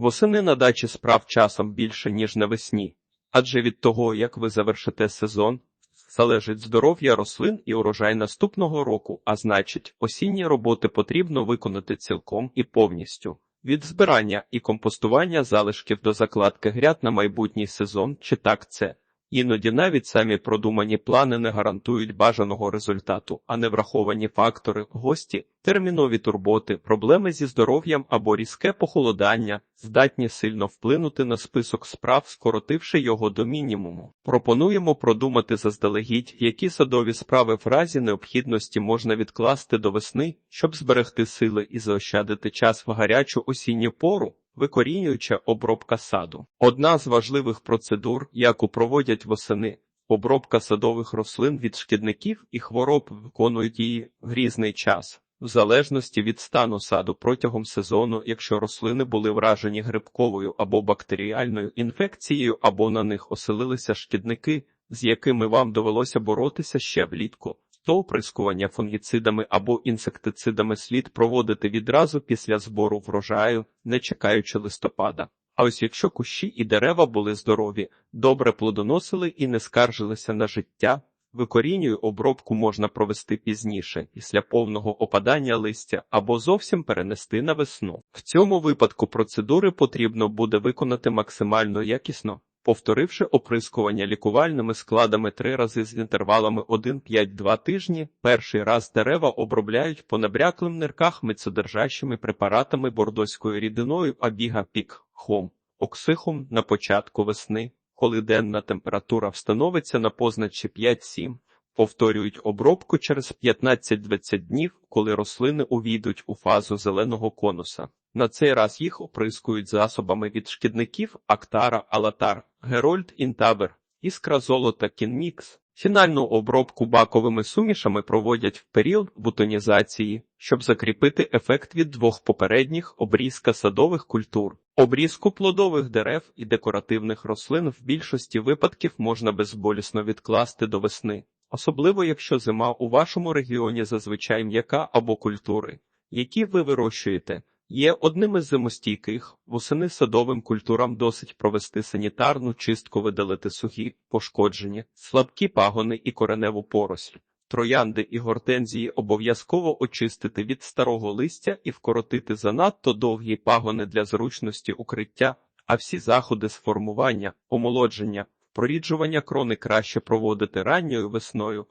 Восени на дачі справ часом більше, ніж навесні. Адже від того, як ви завершите сезон, залежить здоров'я рослин і урожай наступного року, а значить, осінні роботи потрібно виконати цілком і повністю. Від збирання і компостування залишків до закладки гряд на майбутній сезон, чи так це. Іноді навіть самі продумані плани не гарантують бажаного результату, а не враховані фактори, гості, термінові турботи, проблеми зі здоров'ям або різке похолодання здатні сильно вплинути на список справ, скоротивши його до мінімуму. Пропонуємо продумати заздалегідь, які садові справи в разі необхідності можна відкласти до весни, щоб зберегти сили і заощадити час в гарячу осінню пору. Викорінююча обробка саду. Одна з важливих процедур, яку проводять восени, обробка садових рослин від шкідників і хвороб виконують її в різний час, в залежності від стану саду протягом сезону, якщо рослини були вражені грибковою або бактеріальною інфекцією, або на них оселилися шкідники, з якими вам довелося боротися ще влітку. То оприскування фунгіцидами або інсектицидами слід проводити відразу після збору врожаю, не чекаючи листопада. А ось якщо кущі і дерева були здорові, добре плодоносили і не скаржилися на життя, викорінюю обробку можна провести пізніше, після повного опадання листя або зовсім перенести на весну. В цьому випадку процедури потрібно буде виконати максимально якісно повторивши оприскування лікувальними складами три рази з інтервалами 1-5-2 тижні, перший раз дерева обробляють по набряклим нирках мицодержащими препаратами бордоською рідиною абіга пік хом, оксихом на початку весни, коли денна температура встановиться на позначі 5-7. Повторюють обробку через 15-20 днів, коли рослини увійдуть у фазу зеленого конуса. На цей раз їх оприскують засобами від шкідників Актара, Алатар, Герольд Інтабер, Іскра Золота Кінмікс. Фінальну обробку баковими сумішами проводять в період бутонізації, щоб закріпити ефект від двох попередніх обрізка садових культур. Обрізку плодових дерев і декоративних рослин в більшості випадків можна безболісно відкласти до весни, особливо якщо зима у вашому регіоні зазвичай м'яка або культури, які ви вирощуєте. Є одним із зимостійких, восени садовим культурам досить провести санітарну чистку, видалити сухі, пошкоджені, слабкі пагони і кореневу поросль. Троянди і гортензії обов'язково очистити від старого листя і вкоротити занадто довгі пагони для зручності укриття, а всі заходи з формування, омолодження, проріджування крони краще проводити ранньою весною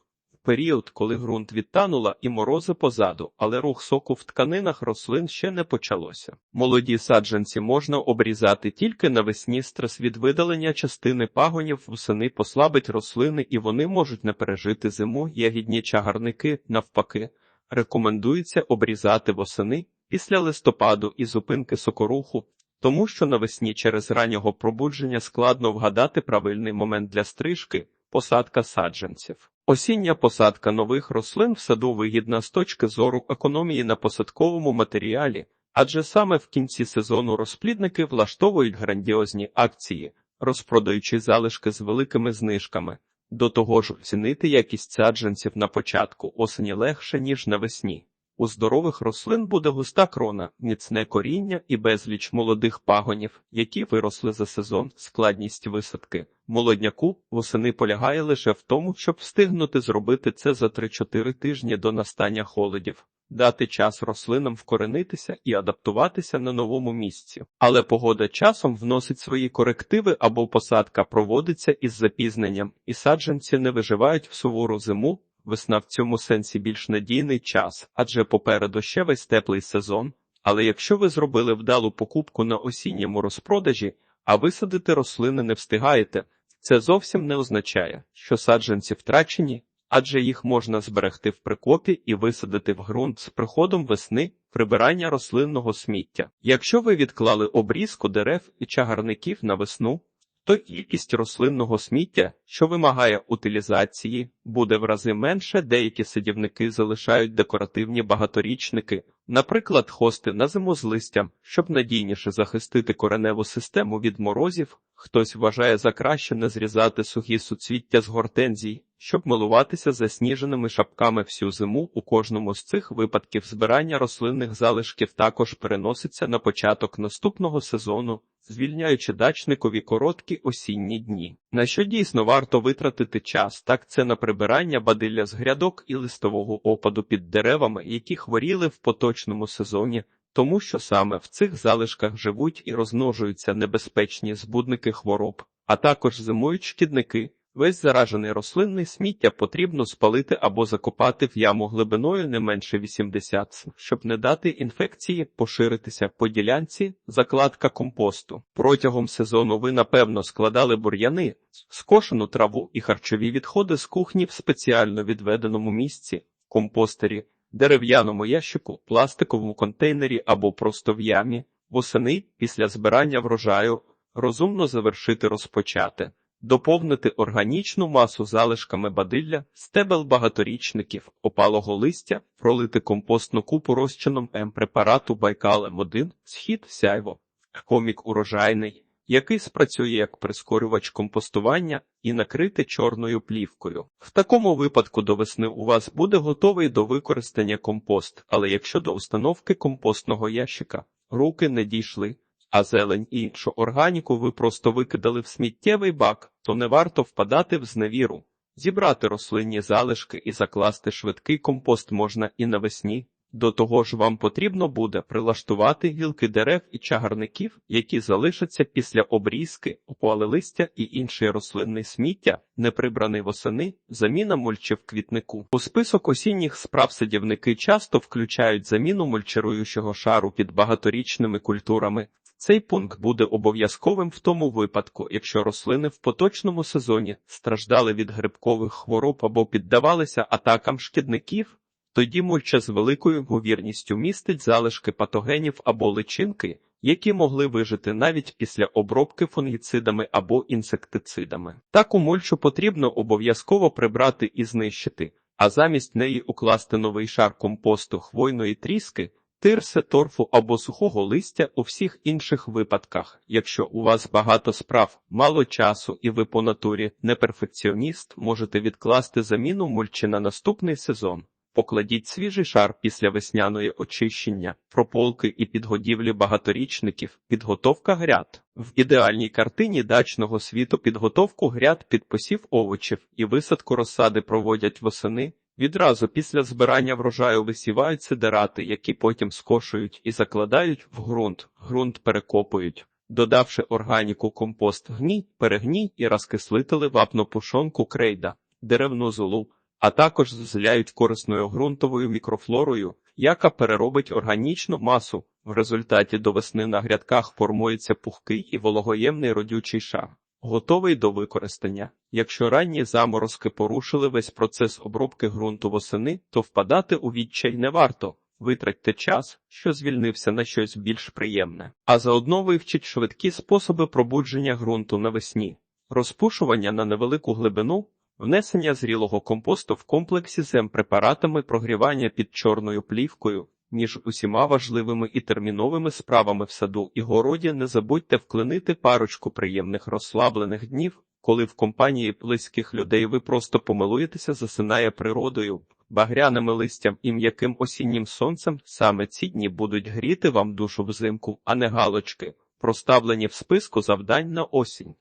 період, коли ґрунт відтанула і морози позаду, але рух соку в тканинах рослин ще не почалося. Молоді саджанці можна обрізати тільки навесні стрес від видалення частини пагонів восени послабить рослини і вони можуть не пережити зиму, ягідні чагарники, навпаки. Рекомендується обрізати восени після листопаду і зупинки сокоруху, тому що навесні через раннього пробудження складно вгадати правильний момент для стрижки, посадка саджанців. Осіння посадка нових рослин в саду вигідна з точки зору економії на посадковому матеріалі, адже саме в кінці сезону розплідники влаштовують грандіозні акції, розпродаючи залишки з великими знижками. До того ж, оцінити якість саджанців на початку осені легше, ніж навесні. У здорових рослин буде густа крона, міцне коріння і безліч молодих пагонів, які виросли за сезон, складність висадки. Молодняку восени полягає лише в тому, щоб встигнути зробити це за 3-4 тижні до настання холодів, дати час рослинам вкоренитися і адаптуватися на новому місці. Але погода часом вносить свої корективи або посадка проводиться із запізненням, і саджанці не виживають в сувору зиму. Весна в цьому сенсі більш надійний час, адже попереду ще весь теплий сезон. Але якщо ви зробили вдалу покупку на осінньому розпродажі, а висадити рослини не встигаєте, це зовсім не означає, що саджанці втрачені, адже їх можна зберегти в прикопі і висадити в ґрунт з приходом весни прибирання рослинного сміття. Якщо ви відклали обрізку дерев і чагарників на весну, то кількість рослинного сміття, що вимагає утилізації, буде в рази менше. Деякі садівники залишають декоративні багаторічники, наприклад, хости на зиму з листям, щоб надійніше захистити кореневу систему від морозів. Хтось вважає за краще не зрізати сухі суцвіття з гортензій, щоб милуватися засніженими шапками всю зиму. У кожному з цих випадків збирання рослинних залишків також переноситься на початок наступного сезону, звільняючи дачникові короткі осінні дні. На що дійсно варто витратити час, так це на прибирання бадилля з грядок і листового опаду під деревами, які хворіли в поточному сезоні, тому що саме в цих залишках живуть і розмножуються небезпечні збудники хвороб, а також зимують шкідники. Весь заражений рослинний сміття потрібно спалити або закопати в яму глибиною не менше 80 щоб не дати інфекції поширитися по ділянці закладка компосту. Протягом сезону ви напевно складали бур'яни, скошену траву і харчові відходи з кухні в спеціально відведеному місці, компостері, дерев'яному ящику, пластиковому контейнері або просто в ямі. Восени після збирання врожаю розумно завершити розпочати. Доповнити органічну масу залишками бадилля, стебел багаторічників, опалого листя, пролити компостну купу розчином М-препарату Байкалем-1, схід сяйво, комік урожайний, який спрацює як прискорювач компостування і накрити чорною плівкою. В такому випадку до весни у вас буде готовий до використання компост, але якщо до установки компостного ящика руки не дійшли, а зелень і іншу органіку ви просто викидали в сміттєвий бак, то не варто впадати в зневіру. Зібрати рослинні залишки і закласти швидкий компост можна і навесні. До того ж вам потрібно буде прилаштувати гілки дерев і чагарників, які залишаться після обрізки, опали листя і інший рослинний сміття, не прибраний восени, заміна мульчі в квітнику. У список осінніх справ садівники часто включають заміну мульчируючого шару під багаторічними культурами. Цей пункт буде обов'язковим в тому випадку, якщо рослини в поточному сезоні страждали від грибкових хвороб або піддавалися атакам шкідників, тоді мульча з великою ймовірністю містить залишки патогенів або личинки, які могли вижити навіть після обробки фунгіцидами або інсектицидами. Таку мульчу потрібно обов'язково прибрати і знищити, а замість неї укласти новий шар компосту хвойної тріски, тирси, торфу або сухого листя у всіх інших випадках. Якщо у вас багато справ, мало часу і ви по натурі не перфекціоніст, можете відкласти заміну мульчі на наступний сезон. Покладіть свіжий шар після весняної очищення, прополки і підгодівлі багаторічників, підготовка гряд. В ідеальній картині дачного світу підготовку гряд під посів овочів і висадку розсади проводять восени. Відразу після збирання врожаю висівають сидерати, які потім скошують і закладають в ґрунт, ґрунт перекопують. Додавши органіку компост гній, перегній і розкислителі вапно пушонку крейда, деревну золу, а також зляють корисною ґрунтовою мікрофлорою, яка переробить органічну масу. В результаті до весни на грядках формується пухкий і вологоємний родючий шар. Готовий до використання. Якщо ранні заморозки порушили весь процес обробки ґрунту восени, то впадати у відчай не варто. Витратьте час, що звільнився на щось більш приємне, а заодно вивчіть швидкі способи пробудження ґрунту навесні, розпушування на невелику глибину, внесення зрілого компосту в комплексі з препаратами прогрівання під чорною плівкою. Між усіма важливими і терміновими справами в саду і городі не забудьте вклинити парочку приємних розслаблених днів, коли в компанії близьких людей ви просто помилуєтеся, засинає природою, багряними листям і м'яким осіннім сонцем. Саме ці дні будуть гріти вам душу взимку, а не галочки, проставлені в списку завдань на осінь.